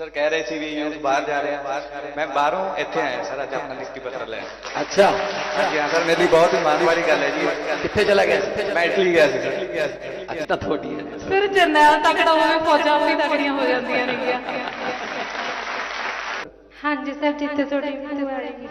Sir ਕਹਿ ਰਹੇ ਸੀ ਵੀ youth ਬਾਹਰ ਜਾ ਰਹੇ ਆ। ਮੈਂ ਬਾਹਰੋਂ ਇੱਥੇ ਆਇਆ ਸਰ ਅੱਜ ਆਪਣਾ ਨਿਯੁਕਤੀ ਪੱਤਰ ਲੈਣ। ਅੱਛਾ। ਹਾਂਜੀ ਹਾਂ ਸਰ ਮੇਰੇ ਲਈ ਬਹੁਤ ਹੀ ਮਾਣ ਵਾਲੀ ਗੱਲ ਹੈ ਜੀ। ਕਿੱਥੇ ਚਲਾ ਗਿਆ? ਸੀ ਮੈਂ ਇਟਲੀ ਗਿਆ ਸੀ ਸਰ। ਅੱਜ ਤਾਂ ਤੁਹਾਡੀ ਹੈ। ਫਿਰ ਜਰਨੈਲ ਤਕੜਾ ਹੋਵੇ ਫੌਜਾਂ ਵੀ ਤਕੜੀਆਂ ਹੋ ਜਾਂਦੀਆਂ ਨੇਗੀਆਂ। ਹਾਂਜੀ ਸਰ ਜਿੱਥੇ ਤੁਹਾਡੀ ਭੂਆ ਆਏਗੀ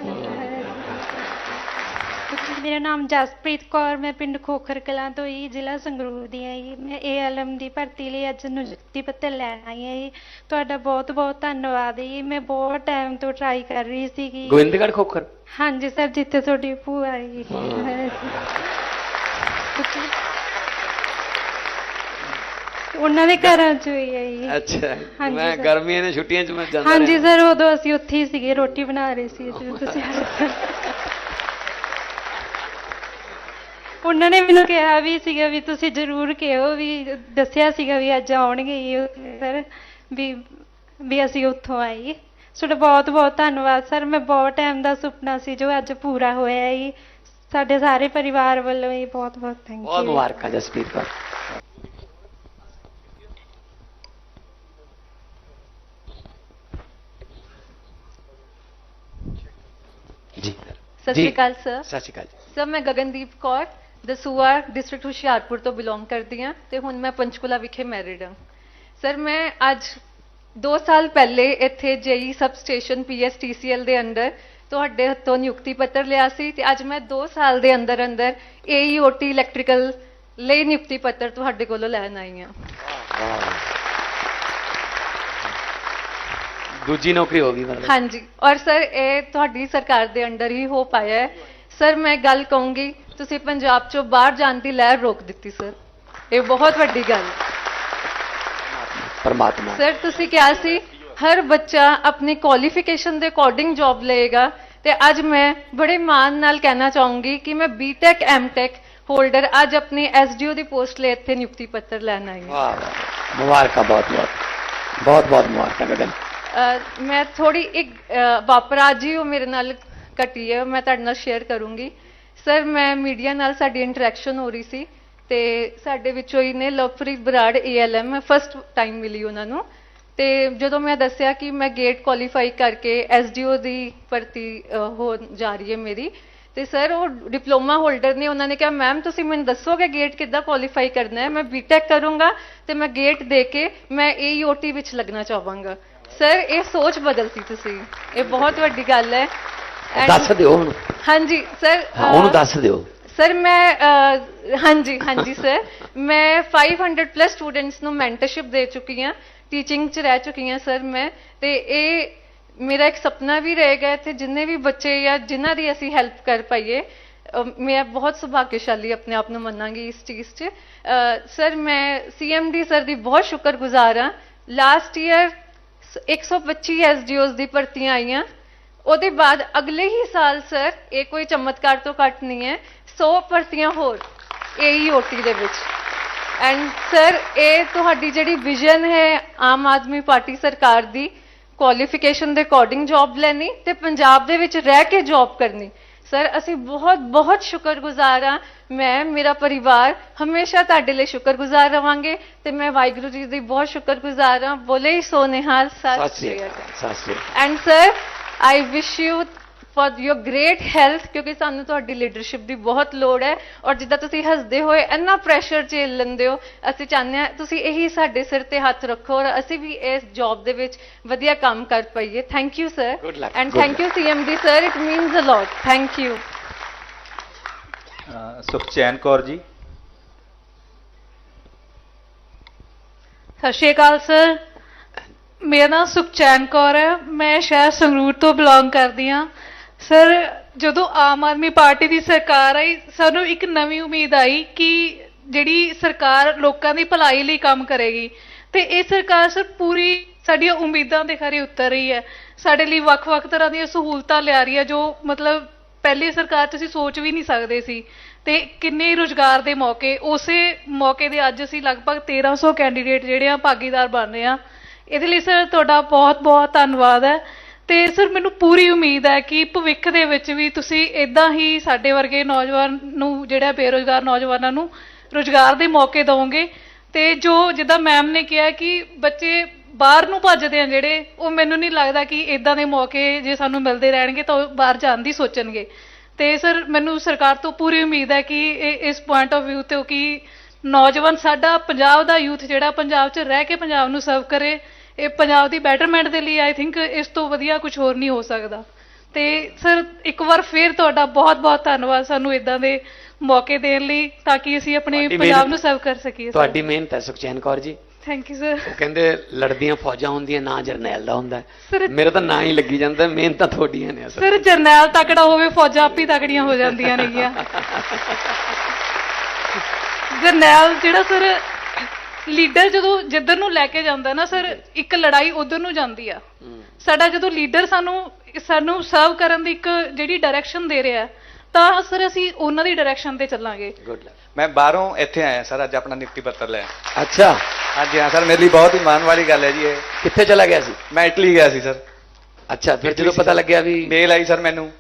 ਮੇਰਾ ਨਾਮ ਜਸਪ੍ਰੀਤ ਕੌਰ ਮੈਂ ਪਿੰਡ ਖੋਖਰ ਕਲਾਂ ਤੋਂ ਹੀ ਜ਼ਿਲ੍ਹਾ ਸੰਗਰੂਰ ਦੀ ਹਾਂ ਜੀ। ਮੈਂ ਏਐਲਐਮ ਦੀ ਭਰਤੀ ਲਈ ਅੱਜ ਨਿਯੁਕਤੀ ਪੱਤਰ ਲੈਣ ਆਈ ਹਾਂ ਜੀ। ਤੁਹਾਡਾ ਬਹੁਤ ਬਹੁਤ ਧੰਨਵਾਦ ਜੀ। ਮੈਂ ਬਹੁਤ ਟਾਈਮ ਤੋਂ ਟਰਾਈ ਕਰ ਰਹੀ ਸੀਗੀ। ਗੋਬਿੰਦਗੜ੍ਹ ਖੋਖਰ? ਹਾਂਜੀ ਸਰ ਜਿੱਥੇ ਤੁਹਾਡੀ ਭੂਆ ਆਏਗੀ ਉਹਨਾਂ ਦੇ ਘਰਾਂ ਚ ਹੈ ਜੀ ਅੱਛਾ। ਹਾਂਜੀ ਮੈਂ ਸਰ। ਗਰਮੀਆਂ ਦੀਆਂ ਛੁੱਟੀਆਂ 'ਚ ਮੈਂ ਜਾਂਦਾ ਹਾਂਜੀ ਰਿਹਾ। ਸਰ ਉਦੋਂ ਅਸੀਂ ਉੱਥੇ ਹੀ ਸੀਗੇ ਰੋਟੀ ਬਣਾ ਰਹੇ ਸੀ। ਤੁਸੀਂ ਆਏ ਸਰ। ਉਹਨਾਂ ਨੇ ਮੈਨੂੰ ਕਿਹਾ ਵੀ ਸੀਗਾ ਵੀ ਤੁਸੀਂ ਜ਼ਰੂਰ ਕਿਹੋ ਵੀ ਦੱਸਿਆ ਸੀਗਾ ਵੀ ਅੱਜ ਆਉਣਗੇ ਸਰ ਵੀ ਵੀ ਅਸੀਂ ਉੱਥੋਂ ਆਏ ਤੁਹਾਡਾ ਬਹੁਤ ਬਹੁਤ ਧੰਨਵਾਦ ਸਰ। ਮੈਂ ਬਹੁਤ ਟਾਈਮ ਦਾ ਸੁਪਨਾ ਸੀ ਜੋ ਅੱਜ ਪੂਰਾ ਹੋਇਆ ਹੈ ਸਾਡੇ ਸਾਰੇ ਪਰਿਵਾਰ ਵੱਲੋਂ ਹੀ ਬਹੁਤ ਬਹੁਤ ਥੈਂਕ ਬਹੁਤ ਯੂ ਮੁਬਾਰਕਾਂ ਜਸਪੀਤ ਕੌਰ। ਜੀ। ਸਤਿ ਸ਼੍ਰੀ ਅਕਾਲ ਸਰ। ਸਤਿ ਸ਼੍ਰੀ ਅਕਾਲ ਜੀ। ਸਰ ਮੈਂ ਗਗਨਦੀਪ ਕੌਰ। ਦਸੂਆ ਡਿਸਟ੍ਰਿਕਟ ਹੁਸ਼ਿਆਰਪੁਰ ਤੋਂ ਬਿਲੋਂਗ ਕਰਦੀ ਹਾਂ ਤੇ ਹੁਣ ਮੈਂ ਪੰਚਕੂਲਾ ਵਿਖੇ ਮੈਰਿਡ ਹਾਂ। ਸਰ ਮੈਂ ਅੱਜ 2 ਸਾਲ ਪਹਿਲੇ ਇੱਥੇ ਜੇਈ ਸਬ ਸਟੇਸ਼ਨ ਪੀਐਸਟੀਸੀਐਲ ਦੇ ਅੰਦਰ ਤੁਹਾਡੇ ਹੱਥੋਂ ਨਿਯੁਕਤੀ ਪੱਤਰ ਲਿਆ ਸੀ ਤੇ ਅੱਜ ਮੈਂ 2 ਸਾਲ ਦੇ ਅੰਦਰ ਅੰਦਰ ਏਈਓਟੀ ਇਲੈਕਟ੍ਰੀਕਲ ਲਈ ਨਿਯੁਕਤੀ ਪੱਤਰ ਤੁਹਾਡੇ ਕੋਲੋਂ ਲੈਣ ਆਈ ਹਾਂ। ਦੂਜੀ ਨੌਕਰੀ ਹੋ ਗਈ ਮਤਲਬ। ਹਾਂਜੀ। ਔਰ ਸਰ ਇਹ ਤੁਹਾਡੀ ਸਰਕਾਰ ਦੇ ਅੰਡਰ ਹੀ ਹੋ ਪਾਇਆ ਹੈ। ਸਰ ਮੈਂ ਗੱਲ ਕਹੂੰਗੀ ਤੁਸੀਂ ਪੰਜਾਬ ਚੋਂ ਬਾਹਰ ਜਾਣ ਦੀ ਲਹਿਰ ਰੋਕ ਦਿੱਤੀ ਸਰ। ਇਹ ਬਹੁਤ ਵੱਡੀ ਗੱਲ ਪਰਮਾਤਮਾ। ਸਰ ਤੁਸੀਂ ਕਿਹਾ ਸੀ ਹਰ ਬੱਚਾ ਆਪਣੀ ਕੁਆਲੀਫਿਕੇਸ਼ਨ ਦੇ ਅਕੋਰਡਿੰਗ ਜੌਬ ਲਏਗਾ ਤੇ ਅੱਜ ਮੈਂ ਬੜੇ ਮਾਣ ਨਾਲ ਕਹਿਣਾ ਚਾਹੂੰਗੀ ਕਿ ਮੈਂ ਬੀਟੈਕ ਐਮਟੈਕ ਹੋਲਡਰ ਅੱਜ ਆਪਣੀ ਐਸਡੀਓ ਦੀ ਪੋਸਟ ਲਈ ਇੱਥੇ ਨਿਯੁਕਤੀ ਪੱਤਰ ਲੈਣ ਆਈ ਹਾਂ। ਵਾਹ ਵਾਹ ਮੁਬਾਰਕਾਂ ਬਹੁਤ ਬਹੁਤ। ਬਹੁਤ ਬਹੁਤ ਮੁਬਾਰਕਾਂ ਗਗਨ। ਮੈਂ ਥੋੜੀ ਇੱਕ ਵਾਪਰਾ ਜੀ ਉਹ ਮੇਰੇ ਨਾਲ ਘਟੀ ਹੈ ਮੈਂ ਤੁਹਾਡੇ ਨਾਲ ਸ਼ੇਅਰ ਕਰੂੰਗੀ। ਸਰ ਮੈਂ ਮੀਡੀਆ ਨਾਲ ਸਾਡੀ ਇੰਟਰੈਕਸ਼ਨ ਹੋ ਰਹੀ ਸੀ ਤੇ ਸਾਡੇ ਵਿੱਚੋਂ ਹੀ ਨੇ ਲਵਪ੍ਰੀਤ ਬਰਾੜ ਏਐਲਐਮ ਮੈਂ ਫਸਟ ਟਾਈਮ ਮਿਲੀ ਉਹਨਾਂ ਨੂੰ। ਤੇ ਜਦੋਂ ਮੈਂ ਦੱਸਿਆ ਕਿ ਮੈਂ ਗੇਟ ਕੁਆਲੀਫਾਈ ਕਰਕੇ ਐਸਡੀਓ ਦੀ ਭਰਤੀ ਹੋ ਜਾ ਰਹੀ ਹੈ ਮੇਰੀ, ਤੇ ਸਰ ਉਹ ਡਿਪਲੋਮਾ ਹੋਲਡਰ ਨੇ ਉਹਨਾਂ ਨੇ ਕਿਹਾ ਮੈਮ ਤੁਸੀਂ ਮੈਨੂੰ ਦੱਸੋਗੇ ਗੇਟ ਕਿੱਦਾਂ ਕੁਆਲੀਫਾਈ ਕਰਨਾ ਹੈ? ਮੈਂ ਬੀਟੈਕ ਕਰੂੰਗਾ ਤੇ ਮੈਂ ਗੇਟ ਦੇ ਕੇ ਮੈਂ ਏਈਓਟੀ ਵਿੱਚ ਲੱਗਣਾ ਚਾਹਾਂਗਾ। ਸਰ ਇਹ ਸੋਚ ਬਦਲਤੀ ਤੁਸੀਂ। ਇਹ ਬਹੁਤ ਵੱਡੀ ਗੱਲ ਹੈ। ਦੱਸ ਦਿਓ ਹੁਣ। ਹਾਂਜੀ ਸਰ ਹਾਂ ਉਹਨੂੰ ਦੱਸ ਦਿਓ। ਸਰ ਮੈਂ ਹਾਂਜੀ ਹਾਂਜੀ ਸਰ। ਮੈਂ 500 ਪਲੱਸ ਸਟੂਡੈਂਟਸ ਨੂੰ ਮੈਂਟਰਸ਼ਿਪ ਦੇ ਚੁੱਕੀ ਹਾਂ ਟੀਚਿੰਗ 'ਚ ਰਹਿ ਚੁੱਕੀ ਹਾਂ ਸਰ ਮੈਂ। ਤੇ ਇਹ ਮੇਰਾ ਇੱਕ ਸੁਪਨਾ ਵੀ ਰਹੇਗਾ ਇੱਥੇ ਜਿੰਨੇ ਵੀ ਬੱਚੇ ਜਾਂ ਜਿਨ੍ਹਾਂ ਦੀ ਅਸੀਂ ਹੈਲਪ ਕਰ ਪਾਈਏ ਮੈਂ ਬਹੁਤ ਸੁਭਾਗਿਆਸ਼ਾਲੀ ਆਪਣੇ ਆਪ ਨੂੰ ਮੰਨਾਂਗੀ ਇਸ ਚੀਜ਼ 'ਚ। ਸਰ ਮੈਂ ਸੀਐਮਡੀ ਸਰ ਦੀ ਬਹੁਤ ਸ਼ੁਕਰਗੁਜ਼ਾਰ ਹਾਂ। ਲਾਸਟ ਈਅਰ 125 ਐਸਡੀਓਜ਼ ਦੀ ਭਰਤੀਆਂ ਆਈਆਂ। ਉਹਦੇ ਬਾਅਦ ਅਗਲੇ ਹੀ ਸਾਲ ਸਰ ਇਹ ਕੋਈ ਚਮਤਕਾਰ ਤੋਂ ਘੱਟ ਨਹੀਂ ਹੈ 100 ਭਰਤੀਆਂ ਹੋਰ ਏਈਓਟੀ ਦੇ ਵਿੱਚ। ਐਂਡ ਸਰ ਇਹ ਤੁਹਾਡੀ ਜਿਹੜੀ ਵਿਜ਼ਨ ਹੈ ਆਮ ਆਦਮੀ ਪਾਰਟੀ ਸਰਕਾਰ ਦੀ ਕੁਆਲੀਫਿਕੇਸ਼ਨ ਦੇ ਅਕੋਰਡਿੰਗ ਜੌਬ ਲੈਣੀ ਤੇ ਪੰਜਾਬ ਦੇ ਵਿੱਚ ਰਹਿ ਕੇ ਜੌਬ ਕਰਨੀ। ਸਰ ਅਸੀਂ ਬਹੁਤ ਬਹੁਤ ਸ਼ੁਕਰਗੁਜ਼ਾਰ ਹਾਂ। ਮੈਂ ਮੇਰਾ ਪਰਿਵਾਰ ਹਮੇਸ਼ਾ ਤੁਹਾਡੇ ਲਈ ਸ਼ੁਕਰਗੁਜ਼ਾਰ ਰਵਾਂਗੇ ਤੇ ਮੈਂ ਵਾਹਿਗੁਰੂ ਜੀ ਦੀ ਬਹੁਤ ਸ਼ੁਕਰਗੁਜ਼ਾਰ ਹਾਂ। ਬੋਲੇ ਹੀ ਸੋ ਨਿਹਾਲ ਸਤਿ ਸ਼੍ਰੀ ਅਕਾਲ। And sir I wish you for your great health ਕਿਉਂਕਿ ਸਾਨੂੰ ਤੁਹਾਡੀ ਲੀਡਰਸ਼ਿਪ ਦੀ ਬਹੁਤ ਲੋੜ ਹੈ। ਔਰ ਜਿੱਦਾਂ ਤੁਸੀਂ ਹੱਸਦੇ ਹੋਏ ਇੰਨਾ ਪ੍ਰੈਸ਼ਰ ਝੇਲ ਲੈਂਦੇ ਹੋ ਅਸੀਂ ਚਾਹੁੰਦੇ ਹਾਂ ਤੁਸੀਂ ਇਹੀ ਸਾਡੇ ਸਿਰ ਤੇ ਹੱਥ ਰੱਖੋ ਔਰ ਅਸੀਂ ਵੀ ਇਸ ਜੌਬ ਦੇ ਵਿੱਚ ਵਧੀਆ ਕੰਮ ਕਰ ਪਾਈਏ। Thank you sir and thank you CMD sir it means a lot thank you Sukhchain Kaur ji ਸਤਿ ਸ਼੍ਰੀ ਅਕਾਲ ਸਰ ਮੇਰਾ ਨਾਮ ਸੁਖਚੈਨ ਕੌਰ ਹੈ। ਮੈਂ ਸ਼ਹਿਰ ਸੰਗਰੂਰ ਤੋਂ ਬਿਲੋਂਗ ਕਰਦੀ ਹਾਂ। ਸਰ ਜਦੋਂ ਆਮ ਆਦਮੀ ਪਾਰਟੀ ਦੀ ਸਰਕਾਰ ਆਈ, ਸਾਨੂੰ ਇੱਕ ਨਵੀਂ ਉਮੀਦ ਆਈ ਕਿ ਜਿਹੜੀ ਸਰਕਾਰ ਲੋਕਾਂ ਦੀ ਭਲਾਈ ਲਈ ਕੰਮ ਕਰੇਗੀ। ਤੇ ਇਹ ਸਰਕਾਰ ਸਰ ਪੂਰੀ ਸਾਡੀਆਂ ਉਮੀਦਾਂ ਦੇ ਖਰੇ ਉਤਰ ਰਹੀ ਹੈ। ਸਾਡੇ ਲਈ ਵੱਖ-ਵੱਖ ਤਰ੍ਹਾਂ ਦੀਆਂ ਸਹੂਲਤਾਂ ਲਿਆ ਰਹੀ ਹੈ, ਜੋ ਮਤਲਬ ਪਹਿਲੀ ਸਰਕਾਰ 'ਚ ਅਸੀਂ ਸੋਚ ਵੀ ਨਹੀਂ ਸਕਦੇ ਸੀ। ਤੇ ਕਿੰਨੇ ਰੁਜ਼ਗਾਰ ਦੇ ਮੌਕੇ, ਉਸੇ ਮੌਕੇ ਦੇ ਅੱਜ ਅਸੀਂ ਲਗਭਗ 1300 ਕੈਂਡੀਡੇਟ ਜਿਹੜੇ ਆ, ਭਾਗੀਦਾਰ ਬਣ ਰਹੇ ਆ। ਇਹਦੇ ਲਈ ਸਰ ਤੁਹਾਡਾ ਬਹੁਤ-ਬਹੁਤ ਧੰਨਵਾਦ ਹੈ। ਤੇ ਸਰ ਮੈਨੂੰ ਪੂਰੀ ਉਮੀਦ ਹੈ ਕਿ ਭਵਿੱਖ ਦੇ ਵਿੱਚ ਵੀ ਤੁਸੀਂ ਇਦਾਂ ਹੀ ਸਾਡੇ ਵਰਗੇ ਨੌਜਵਾਨ ਨੂੰ, ਜਿਹੜਾ ਬੇਰੁਜ਼ਗਾਰ ਨੌਜਵਾਨਾਂ ਨੂੰ ਰੁਜ਼ਗਾਰ ਦੇ ਮੌਕੇ ਦਿਵੋਗੇ। ਤੇ ਜੋ ਜਿੱਦਾਂ ਮੈਮ ਨੇ ਕਿਹਾ ਕਿ ਬੱਚੇ ਬਾਹਰ ਨੂੰ ਭੱਜਦੇ ਆ ਜਿਹੜੇ, ਉਹ ਮੈਨੂੰ ਨਹੀਂ ਲੱਗਦਾ ਕਿ ਇਦਾਂ ਦੇ ਮੌਕੇ ਜੇ ਸਾਨੂੰ ਮਿਲਦੇ ਰਹਿਣਗੇ ਤਾਂ ਉਹ ਬਾਹਰ ਜਾਣ ਦੀ ਸੋਚਣਗੇ। ਤੇ ਸਰ ਮੈਨੂੰ ਸਰਕਾਰ ਤੋਂ ਪੂਰੀ ਉਮੀਦ ਹੈ ਕਿ ਇਹ- ਇਸ ਪੁਆਇੰਟ ਆਫ View ਤੋਂ ਕਿ ਨੌਜਵਾਨ ਸਾਡਾ ਪੰਜਾਬ ਦਾ ਯੂਥ ਜਿਹੜਾ ਪੰਜਾਬ 'ਚ ਰਹਿ ਕੇ ਪੰਜਾਬ ਨੂੰ ਸਰਵ ਕਰੇ। ਇਹ ਪੰਜਾਬ ਦੀ ਬੈਟਰਮੈਂਟ ਦੇ ਲਈ ਆਈ ਥਿੰਕ ਇਸ ਤੋਂ ਵਧੀਆ ਕੁਝ ਹੋਰ ਨਹੀਂ ਹੋ ਸਕਦਾ। ਤੇ ਸਰ ਇੱਕ ਵਾਰ ਫੇਰ ਤੁਹਾਡਾ ਬਹੁਤ-ਬਹੁਤ ਧੰਨਵਾਦ ਸਾਨੂੰ ਇਦਾਂ ਦੇ ਮੌਕੇ ਦੇਣ ਲਈ ਤਾਂ ਕਿ ਅਸੀਂ ਆਪਣੇ ਪੰਜਾਬ ਨੂੰ ਸਰਵ ਕਰ ਸਕੀਏ ਤੁਹਾਡੀ ਮਿਹਨਤ ਹੈ ਸੁਖਚੈਨ ਕੌਰ ਜੀ। ਥੈਂਕ ਯੂ ਸਰ ਉਹ ਕਹਿੰਦੇ ਲੜਦੀਆਂ ਫੌਜਾਂ ਹੁੰਦੀਆਂ ਨਾ ਜਰਨੈਲ ਦਾ ਹੁੰਦਾ। ਮੇਰੇ ਤਾਂ ਨਾਂ ਹੀ ਲੱਗੀ ਜਾਂਦਾ ਮਿਹਨਤਾਂ ਤੁਹਾਡੀਆਂ ਨੇ ਸਰ ਜਰਨੈਲ ਤਕੜਾ ਹੋਵੇ ਫੌਜਾਂ ਆਪੀ ਤਕੜੀਆਂ ਹੋ ਜਾਂਦੀਆਂ ਨੇਗੀਆਂ। ਜਰਨੈਲ ਜਿਹੜਾ ਸਰ ਲੀਡਰ ਜਦੋਂ ਜਿੱਧਰ ਨੂੰ ਲੈ ਕੇ ਜਾਂਦਾ ਨਾ ਸਰ ਇੱਕ ਲੜਾਈ ਉਧਰ ਨੂੰ ਜਾਂਦੀ ਆ। ਸਾਡਾ ਜਦੋਂ ਲੀਡਰ ਸਾਨੂੰ ਸਾਨੂੰ ਸਰਵ ਕਰਨ ਦੀ ਇੱਕ ਜਿਹੜੀ ਡਾਇਰੈਕਸ਼ਨ ਦੇ ਰਿਹਾ ਤਾਂ ਸਰ ਅਸੀਂ ਉਹਨਾਂ ਦੀ ਡਾਇਰੈਕਸ਼ਨ ਤੇ ਚੱਲਾਂਗੇ। ਗੁੱਡ ਲੱਕ ਮੈਂ ਬਾਹਰੋਂ ਇੱਥੇ ਆਇਆ ਸਰ ਅੱਜ ਆਪਣਾ ਨਿਯੁਕਤੀ ਪੱਤਰ ਲੈ ਅੱਛਾ। ਹਾਂਜੀ ਹਾਂ ਸਰ ਮੇਰੇ ਲਈ ਬਹੁਤ ਹੀ ਮਾਣ ਵਾਲੀ ਗੱਲ ਹੈ ਜੀ ਇਹ। ਕਿੱਥੇ ਚਲਾ ਗਿਆ ਸੀ? ਮੈਂ ਇਟਲੀ ਗਿਆ ਸੀ ਸਰ। ਅੱਛਾ ਫਿਰ ਜਦੋਂ ਪਤਾ ਲੱਗਿਆ ਵੀ ਮੇਲ ਆਈ ਸਰ ਮੈਨੂੰ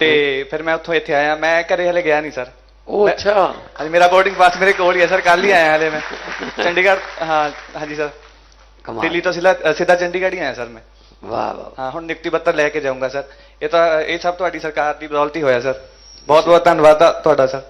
ਤੇ ਫਿਰ ਮੈਂ ਉੱਥੋਂ ਇੱਥੇ ਆਇਆ। ਮੈਂ ਘਰੇ ਹਲੇ ਗਿਆ ਨਹੀਂ ਸਰ। ਉਹ ਅੱਛਾ। ਅੱਜ ਮੇਰਾ ਬੋਰਡਿੰਗ ਪਾਸ ਮੇਰੇ ਕੋਲ ਹੀ ਹੈ ਸਰ ਕੱਲ ਹੀ ਆਇਆ ਹਲੇ ਮੈਂ। ਚੰਡੀਗੜ੍ਹ ਹਾਂ ਹਾਂਜੀ ਸਰ। ਕਮਾਲ। ਦਿੱਲੀ ਤੋਂ ਸਿੱਧਾ ਸਿੱਧਾ ਚੰਡੀਗੜ੍ਹ ਹੀ ਆਇਆ ਸਰ ਮੈਂ। ਵਾਹ ਵਾਹ ਹਾਂ ਹੁਣ ਨਿਯੁਕਤੀ ਪੱਤਰ ਲੈ ਕੇ ਜਾਊਂਗਾ ਸਰ। ਇਹ ਤਾਂ ਇਹ ਸਭ ਤੁਹਾਡੀ ਸਰਕਾਰ ਦੀ ਬਦੌਲਤ ਹੀ ਹੋਇਆ ਸਰ। ਬਹੁਤ ਬਹੁਤ ਧੰਨਵਾਦ ਤੁਹਾਡਾ ਸਰ।